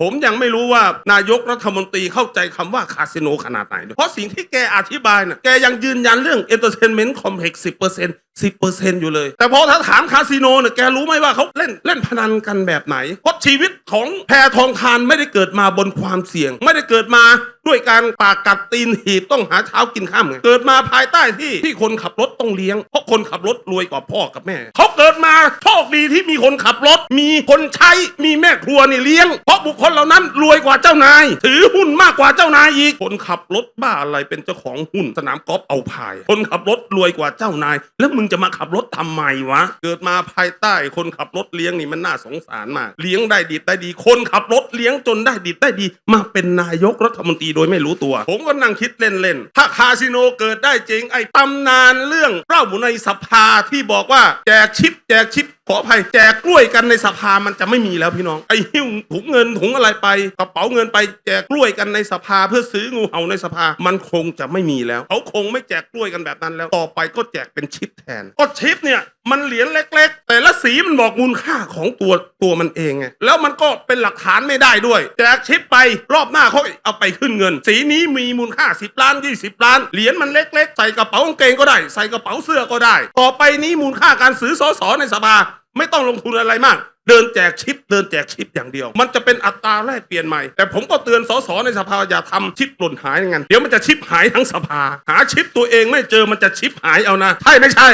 ผมยังไม่รู้ว่านายกรัฐมนตรีเข้าใจคำว่าคาสิโนขนาดไหนด้วยเพราะสิ่งที่แกอธิบายน่ะแกยังยืนยันเรื่อง Entertainment Complex 10% 10%อ สิบเปอร์เซนอยู่เลย แต่พอถ้าถามคาสิโนเนี่ยแกรู้ไหมว่าเขาเล่นเล่นพนันกันแบบไหนเพราะชีวิตของแพทองทานไม่ได้เกิดมาบนความเสี่ยง ไม่ได้เกิดมาด้วยการปากกัดตีนหีบต้องหาเช้ากินข้ามไงเกิดมาภายใต้ที่ที่คนขับรถต้องเลี้ยง เพราะคนขับรถรวยกว่าพ่อกับแม่ เขาเกิดมาโชคดีที่มีคนขับรถ มีคนใช้มีแม่ครัวนี่เลี้ยง เพราะบุคคลเหล่านั้นรวยกว่าเจ้านาย ถือหุ้นมากกว่าเจ้านายอีก คนขับรถบ้าอะไรเป็นเจ้าของหุ้นสนามกอล์ฟเอาพาย คนขับรถรวยกว่าเจ้านาย แล้วมึงจะมาขับรถทำไมวะ เกิดมาภายใต้คนขับรถเลี้ยงนี่มันน่าสงสารมาก เลี้ยงได้ดีได้ดี คนขับรถเลี้ยงจนได้ดีได้ดี มาเป็นนายกรัฐมนตรีโดยไม่รู้ตัว ผมก็นั่งคิดเล่นๆ ถ้าคาสิโนเกิดได้จริงไอ้ตำนานเรื่องเล่าในสภาที่บอกว่าแจกชิปแจกชิป ขออภัยแจกกล้วยกันในสภามันจะไม่มีแล้วพี่น้องไอ้หิ้วถุงเงินถุงอะไรไปกระเป๋าเงินไปแจกกล้วยกันในสภาเพื่อซื้องูเห่าในสภา มันคงจะไม่มีแล้วเขาคงไม่แจกกล้วยกันแบบนั้นแล้ว ต่อไปก็แจกเป็นชิปแทนก็ชิปเนี่ย มันเหรียญเล็ก ๆ แต่ละสีมันบอกมูลค่าของตัวตัวมันเองไงแล้วมันก็เป็นหลักฐานไม่ได้ด้วยแจกชิปไปรอบหน้าเขาเอาไปขึ้นเงิน สีนี้มีมูลค่า 10 ล้าน 20 ล้าน เหรียญมันเล็ก ๆ ใส่กระเป๋ากางเกงก็ได้ ใส่กระเป๋าเสื้อก็ได้ ต่อไปนี้มูลค่าการซื้อสอสอในสภาไม่ต้องลงทุนอะไรมาก เดินแจกชิป เดินแจกชิปอย่างเดียว มันจะเป็นอัตราแลกเปลี่ยนใหม่ แต่ผมก็เตือนสสในสภาอย่าทำชิปหล่นหายอย่างนั้นเดี๋ยวมันจะชิปหายทั้งสภา หาชิปตัวเองไม่เจอมันจะชิปหายเอานะ ใช่ไม่ใช่